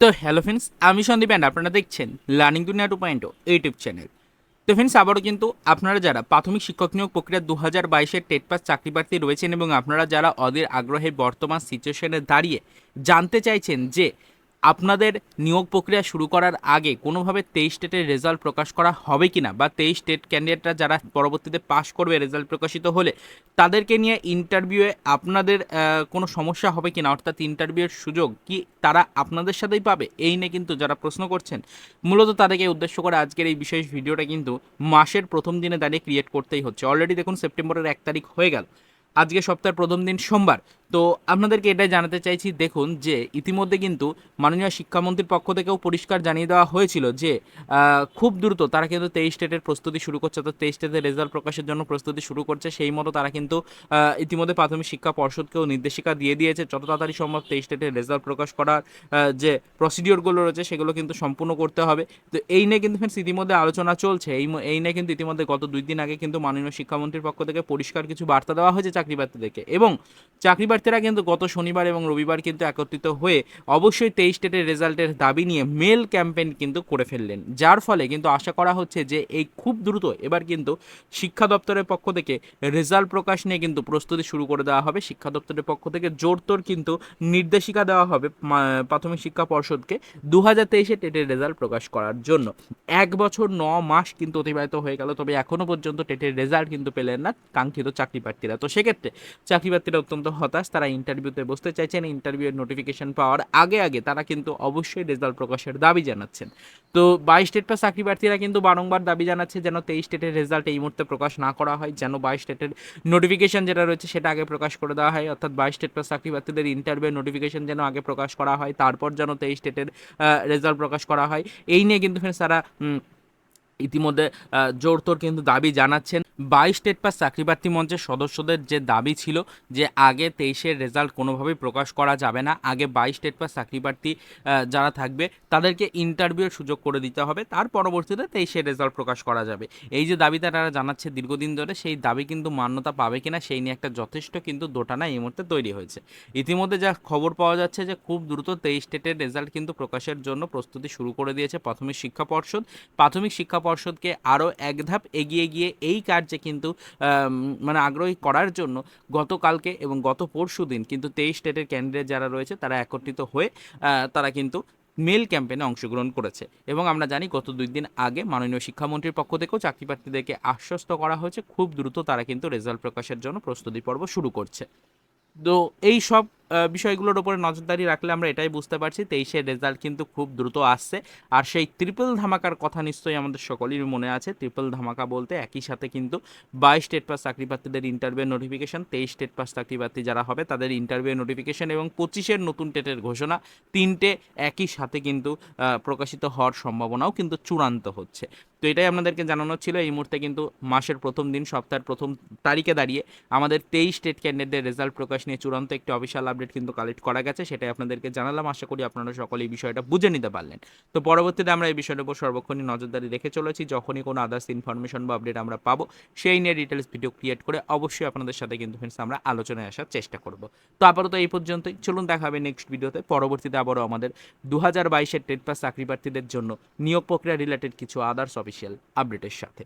তো hello friends, আমি Sandeep and আপনারা দেখছেন learning Duniya two point YouTube channel. তো ফ্রেন্ডস, আবারও কিন্তু আপনারা যারা প্রাথমিক শিক্ষক নিয়োগ প্রক্রিয়া দু হাজার বাইশের টেট পাস চাকরি প্রার্থী রয়েছেন এবং আপনারা যারা অদের আগ্রহে বর্তমান সিচুয়েশনে দাঁড়িয়ে জানতে চাইছেন যে আপনাদের নিয়োগ প্রক্রিয়া শুরু করার আগে কোনোভাবে তেইশ স্টেটের রেজাল্ট প্রকাশ করা হবে কি না বা তেইশ স্টেট ক্যান্ডিডেটরা যারা পরবর্তীতে পাশ করবে রেজাল্ট প্রকাশিত হলে তাদেরকে নিয়ে ইন্টারভিউয়ে আপনাদের কোনো সমস্যা হবে কি না? অর্থাৎ ইন্টারভিউয়ের সুযোগ কি তারা আপনাদের সাথেই পাবে? এই নিয়ে কিন্তু যারা প্রশ্ন করছেন, মূলত তাদেরকে উদ্দেশ্য করে আজকের এই বিশেষ ভিডিওটা কিন্তু মাসের প্রথম দিনে দাঁড়িয়ে ক্রিয়েট করতেই হচ্ছে। অলরেডি দেখুন সেপ্টেম্বরের এক তারিখ হয়ে গেল। আজকে সপ্তাহের প্রথম দিন সোমবার। তো আপনাদেরকে এটাই জানাতে চাইছি, দেখুন যে ইতিমধ্যে কিন্তু মাননীয় শিক্ষামন্ত্রীর পক্ষ থেকেও পরিষ্কার জানিয়ে দেওয়া হয়েছিল যে খুব দ্রুত তারা কিন্তু তেইশ স্টেটের প্রস্তুতি শুরু করছে, অর্থাৎ তেইশ স্টেটের রেজাল্ট প্রকাশের জন্য প্রস্তুতি শুরু করছে। সেই মতো তারা কিন্তু ইতিমধ্যে প্রাথমিক শিক্ষা পর্ষদকেও নির্দেশিকা দিয়ে দিয়েছে। যত তাড়াতাড়ি সম্ভব তেইশ স্টেটের রেজাল্ট প্রকাশ করার যে প্রসিডিওরগুলো রয়েছে সেগুলো কিন্তু সম্পূর্ণ করতে হবে। তো এই নিয়ে কিন্তু ফ্রেন্ডস ইতিমধ্যে আলোচনা চলছে। এই এই নিয়ে কিন্তু ইতিমধ্যে গত দুই দিন আগে কিন্তু মাননীয় শিক্ষামন্ত্রীর পক্ষ থেকে পরিষ্কার কিছু বার্তা দেওয়া হয়েছে। চাকরি প্রার্থীদেরকে এবং চাকরি প্রার্থীরা কিন্তু গত শনিবার এবং রবিবার কিন্তু একত্রিত হয়ে অবশ্যই তেইশ স্টেটের রেজাল্টের দাবি নিয়ে মেল ক্যাম্পেইন কিন্তু করে ফেললেন। যার ফলে কিন্তু আশা করা হচ্ছে যে এই খুব দ্রুত এবার কিন্তু শিক্ষা দপ্তরের পক্ষ থেকে রেজাল্ট প্রকাশ নিয়ে কিন্তু প্রস্তুতি শুরু করে দেওয়া হবে। শিক্ষা দপ্তরের পক্ষ থেকে জোরতোর কিন্তু নির্দেশিকা দেওয়া হবে প্রাথমিক শিক্ষা পর্ষদকে দু হাজার তেইশে টেটের রেজাল্ট প্রকাশ করার জন্য। এক বছর ন মাস কিন্তু অতিবাহিত হয়ে গেল, তবে এখনও পর্যন্ত টেটের রেজাল্ট কিন্তু পেলেন না কাঙ্ক্ষিত চাকরি প্রার্থীরা। তো সেক্ষেত্রে চাকরি প্রার্থীরা অত্যন্ত হতাশ, তারা ইন্টারভিউতে বসতে চাইছেন ইন্টারভিউয়ের নোটিফিকেশন পাওয়ার আগে আগে তারা কিন্তু অবশ্যই রেজাল্ট প্রকাশের দাবি জানাচ্ছেন। তো বাইশ স্টেট পাস চাকরি প্রার্থীরা কিন্তু বারংবার দাবি জানাচ্ছে যেন তেইশ স্টেটের রেজাল্ট এই মুহূর্তে প্রকাশ না করা হয়, যেন বাইশ স্টেটের নোটিফিকেশন যেটা রয়েছে সেটা আগে প্রকাশ করে দেওয়া হয়, অর্থাৎ বাইশ স্টেট পাস চাকরি প্রার্থীদের ইন্টারভিউ নোটিফিকেশন যেন আগে প্রকাশ করা হয়, তারপর যেন তেইশ স্টেটের রেজাল্ট প্রকাশ করা হয়। এই নিয়ে কিন্তু ফ্রেন্ডস তারা ইতিমধ্যে জোরতোর কিন্তু দাবি জানাচ্ছেন। বাইশ স্টেট পাস চাকরি প্রার্থী মঞ্চের সদস্যদের যে দাবি ছিল যে আগে তেইশের রেজাল্ট কোনোভাবেই প্রকাশ করা যাবে না, আগে বাইশ স্টেট পাস চাকরি প্রার্থী যারা থাকবে তাদেরকে ইন্টারভিউয়ের সুযোগ করে দিতে হবে, তার পরবর্তীতে তেইশের রেজাল্ট প্রকাশ করা যাবে। এই যে দাবিটা তারা জানাচ্ছে দীর্ঘদিন ধরে, সেই দাবি কিন্তু মান্যতা পাবে কিনা সেই নিয়ে একটা যথেষ্ট কিন্তু দোটানা এই মুহূর্তে তৈরি হয়েছে। ইতিমধ্যে যা খবর পাওয়া যাচ্ছে যে খুব দ্রুত তেইশ স্টেটের রেজাল্ট কিন্তু প্রকাশের জন্য প্রস্তুতি শুরু করে দিয়েছে প্রাথমিক শিক্ষা পর্ষদ। প্রাথমিক শিক্ষা পর্ষদকে আরও এক ধাপ এগিয়ে গিয়ে এই কার্যে কিন্তু মানে আগ্রহী করার জন্য গতকালকে এবং গত পরশু দিন কিন্তু তেইশ স্টেটের ক্যান্ডিডেট যারা রয়েছে তারা একত্রিত হয়ে তারা কিন্তু মেল ক্যাম্পেইনে অংশগ্রহণ করেছে। এবং আমরা জানি গত দুই দিন আগে মাননীয় শিক্ষামন্ত্রীর পক্ষ থেকেও চাকরি প্রার্থীদেরকে আশ্বস্ত করা হয়েছে। খুব দ্রুত তারা কিন্তু রেজাল্ট প্রকাশের জন্য প্রস্তুতি পর্ব শুরু করছে। তো এই সব বিষয়গুলোর উপরে নজরদারি রাখলে আমরা এটাই বুঝতে পারছি তেইশের রেজাল্ট কিন্তু খুব দ্রুত আসছে। আর সেই ট্রিপল ধামাকার কথা নিশ্চয়ই আমাদের সকলেরই মনে আছে। ট্রিপল ধামাকা বলতে একই সাথে কিন্তু বাইশ স্টেট পাস চাকরি প্রার্থীদের ইন্টারভিউ নোটিফিকেশন তেইশ স্টেট পাস চাকরি প্রার্থী যারা হবে তাদের ইন্টারভিউ নোটিফিকেশন এবং পঁচিশের নতুন টেটের ঘোষণা, তিনটে একই সাথে কিন্তু প্রকাশিত হওয়ার সম্ভাবনাও কিন্তু চূড়ান্ত হচ্ছে। তো এটাই আপনাদেরকে জানানো ছিল। এই মুহূর্তে কিন্তু মাসের প্রথম দিন, সপ্তাহের প্রথম তারিখে দাঁড়িয়ে আমাদের তেইশ স্টেট ক্যান্ডিডেটদের রেজাল্ট প্রকাশ নিয়ে চূড়ান্ত একটি অফিসিয়াল আপডেট কিন্তু কালেক্ট করা গেছে, সেটাই আপনাদেরকে জানালাম। আশা করি আপনারা সকলে এই বিষয়টা বুঝে নিতে পারলেন। তো পরবর্তীতে আমরা এই বিষয়টার উপর সর্বক্ষণই নজরদারি রেখে চলেছি। যখনই কোনো আদার্স ইনফরমেশন বা আপডেট আমরা পাবো, সেই নিয়ে ডিটেলস ভিডিও ক্রিয়েট করে অবশ্যই আপনাদের সাথে কিন্তু ফ্রেন্ডস আমরা আলোচনায় আসার চেষ্টা করব। তো আপাতত এই পর্যন্তই। চলুন দেখা হবে নেক্সট ভিডিওতে পরবর্তীতে আবারও আমাদের দু হাজার বাইশের টেট পাস চাকরি প্রার্থীদের জন্য নিয়োগ প্রক্রিয়া রিলেটেড কিছু আদার্স অফিসিয়াল আপডেটের সাথে।